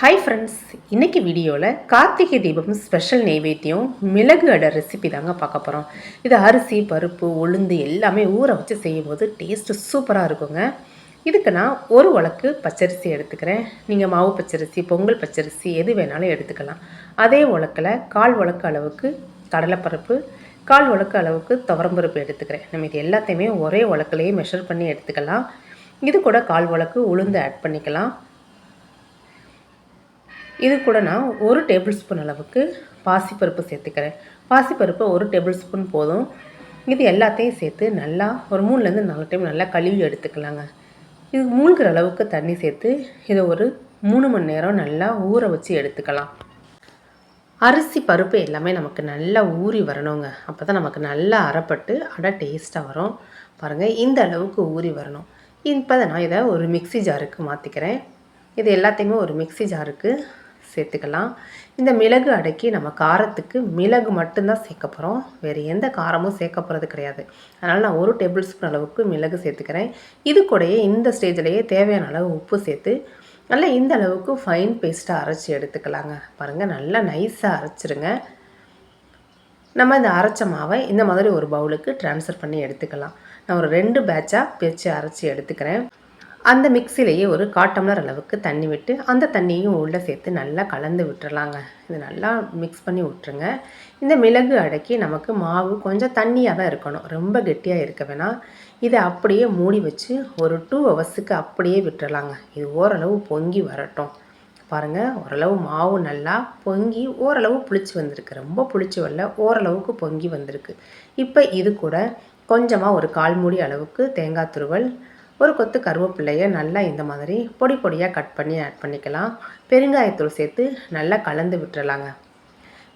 Hi friends இன்றைக்கி வீடியோவில் Karthigai Deepam special நெய்வேத்தியம் மிளகு அடை ரெசிபி தாங்க பார்க்க போகிறோம் இது அரிசி பருப்பு உளுந்து எல்லாமே ஊற வச்சு செய்யும்போது டேஸ்ட்டு சூப்பராக இருக்குங்க. இதுக்கு நான் ஒரு உலக்கு பச்சரிசி எடுத்துக்கிறேன். நீங்கள் மாவு பச்சரிசி பொங்கல் பச்சரிசி எது வேணாலும் எடுத்துக்கலாம். அதே உலக்கில் கால் உலக்கு அளவுக்கு கடலைப்பருப்பு கால் உலக்கு அளவுக்கு துவரம்பருப்பு எடுத்துக்கிறேன். நம்ம இது எல்லாத்தையுமே ஒரே உலக்கிலேயே மெஷர் பண்ணி எடுத்துக்கலாம். இது கூட கால் உலக்கு உளுந்து ஆட் பண்ணிக்கலாம். இது கூட நான் ஒரு டேபிள் ஸ்பூன் அளவுக்கு பாசிப்பருப்பு சேர்த்துக்கிறேன். பாசிப்பருப்பு ஒரு டேபிள் ஸ்பூன் போதும். இது எல்லாத்தையும் சேர்த்து நல்லா ஒரு மூணுலேருந்து நாலு டைம் நல்லா கழுவி எடுத்துக்கலாங்க. இது மூழ்கிற அளவுக்கு தண்ணி சேர்த்து இதை ஒரு மூணு மணி நேரம் நல்லா ஊற வச்சு எடுத்துக்கலாம். அரிசி பருப்பு எல்லாமே நமக்கு நல்லா ஊறி வரணுங்க. அப்போ தான் நமக்கு நல்லா அறப்பட்டு அடை டேஸ்ட்டாக வரும். பாருங்கள் இந்த அளவுக்கு ஊறி வரணும். இப்போ நான் இதை ஒரு மிக்சி ஜாருக்கு மாற்றிக்கிறேன் இது எல்லாத்தையுமே ஒரு மிக்சி ஜாருக்கு சேர்த்துக்கலாம். இந்த மிளகு அடக்கி நம்ம காரத்துக்கு மிளகு மட்டும்தான் சேர்க்க போகிறோம் வேறு எந்த காரமும் சேர்க்க போகிறது கிடையாது. அதனால் நான் ஒரு டேபிள் ஸ்பூன் அளவுக்கு மிளகு சேர்த்துக்கிறேன். இது கூடயே இந்த ஸ்டேஜ்லேயே தேவையான அளவு உப்பு சேர்த்து நல்லா இந்த அளவுக்கு ஃபைன் பேஸ்ட்டாக அரைச்சி எடுத்துக்கலாங்க. பாருங்கள் நல்லா நைஸாக அரைச்சிருங்க. நம்ம இந்த அரைச்ச மாவை இந்த மாதிரி ஒரு பவுலுக்கு ட்ரான்ஸ்ஃபர் பண்ணி எடுத்துக்கலாம். நான் ஒரு ரெண்டு பேட்சாக பிரித்து அரைச்சி எடுத்துக்கிறேன். அந்த மிக்சிலேயே ஒரு காட்டம்ளர் அளவுக்கு தண்ணி விட்டு அந்த தண்ணியும் உள்ளே சேர்த்து நல்லா கலந்து விட்டுறலாங்க. இது நல்லா மிக்ஸ் பண்ணி விட்டுருங்க. இந்த மிளகு அடக்கி நமக்கு மாவு கொஞ்சம் தண்ணியாக தான் இருக்கணும். ரொம்ப கெட்டியாக இருக்க வேணாம். இதை அப்படியே மூடி வச்சு ஒரு டூ ஹவர்ஸுக்கு அப்படியே விட்டுறலாங்க. இது ஓரளவு பொங்கி வரட்டும். பாருங்கள் ஓரளவு மாவு நல்லா பொங்கி ஓரளவு புளிச்சு வந்திருக்கு. ரொம்ப புளிச்சு வரல ஓரளவுக்கு பொங்கி வந்திருக்கு. இப்போ இது கூட கொஞ்சமாக ஒரு கால் மூடி அளவுக்கு தேங்காய் துருவல் ஒரு கொத்து கருவேப்பிள்ளையை நல்லா இந்த மாதிரி பொடி பொடியாக கட் பண்ணி ஆட் பண்ணிக்கலாம். பெருங்காயத்தூள் சேர்த்து நல்லா கலந்து விட்டுறலாங்க.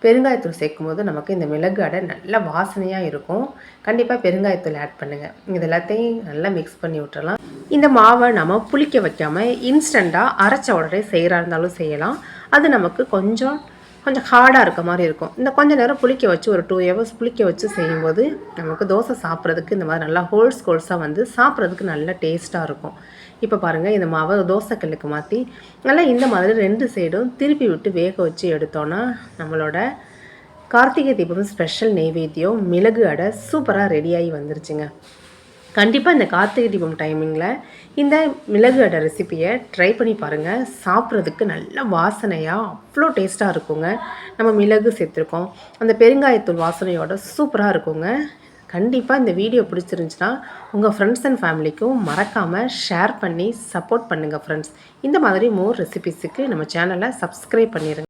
பெருங்காயத்தூள் சேர்க்கும் போது நமக்கு இந்த மிளகு அடை நல்ல வாசனையாக இருக்கும். கண்டிப்பாக பெருங்காயத்தூள் ஆட் பண்ணுங்கள் இது எல்லாத்தையும் நல்லா மிக்ஸ் பண்ணி விட்டுறலாம். இந்த மாவை நம்ம புளிக்க வைக்காமல் இன்ஸ்டண்ட்டாக அரைச்ச உடனே செய்கிறா இருந்தாலும் செய்யலாம். அது நமக்கு கொஞ்சம் கொஞ்சம் ஹார்டாக இருக்க மாதிரி இருக்கும். இந்த கொஞ்சம் நேரம் புளிக்க வச்சு ஒரு டூ ஹவர்ஸ் புளிக்க வச்சு செய்யும்போது நமக்கு தோசை சாப்பிட்றதுக்கு இந்த மாதிரி நல்லா ஹோல்ஸ் ஹோல்ஸாக வந்து சாப்பிட்றதுக்கு நல்ல டேஸ்ட்டாக இருக்கும். இப்போ பாருங்கள் இந்த மாவை தோசைக்கல்லுக்கு மாற்றி நல்லா இந்த மாதிரி ரெண்டு சைடும் திருப்பி விட்டு வேக வச்சு எடுத்தோன்னா நம்மளோட கார்த்திகை தீபம் ஸ்பெஷல் நெய்வேத்தியம் மிளகு அடை சூப்பராக ரெடியாகி வந்துருச்சுங்க. கண்டிப்பாக இந்த கார்த்திகை தீபம் டைமிங்கில் இந்த மிளகு அடை ரெசிப்பியை ட்ரை பண்ணி பாருங்கள் சாப்பிட்றதுக்கு நல்ல வாசனையாக அவ்வளோ டேஸ்ட்டாக இருக்குங்க. நம்ம மிளகு சேர்த்துருக்கோம். அந்த பெருங்காயத்தூள் வாசனையோட சூப்பராக இருக்குங்க. கண்டிப்பாக இந்த வீடியோ பிடிச்சிருந்துச்சுன்னா உங்கள் ஃப்ரெண்ட்ஸ் அண்ட் ஃபேமிலிக்கும் மறக்காமல் ஷேர் பண்ணி சப்போர்ட் பண்ணுங்கள் ஃப்ரெண்ட்ஸ் இந்த மாதிரி மோர் ரெசிபிஸுக்கு நம்ம சேனலை சப்ஸ்கிரைப் பண்ணிடுங்க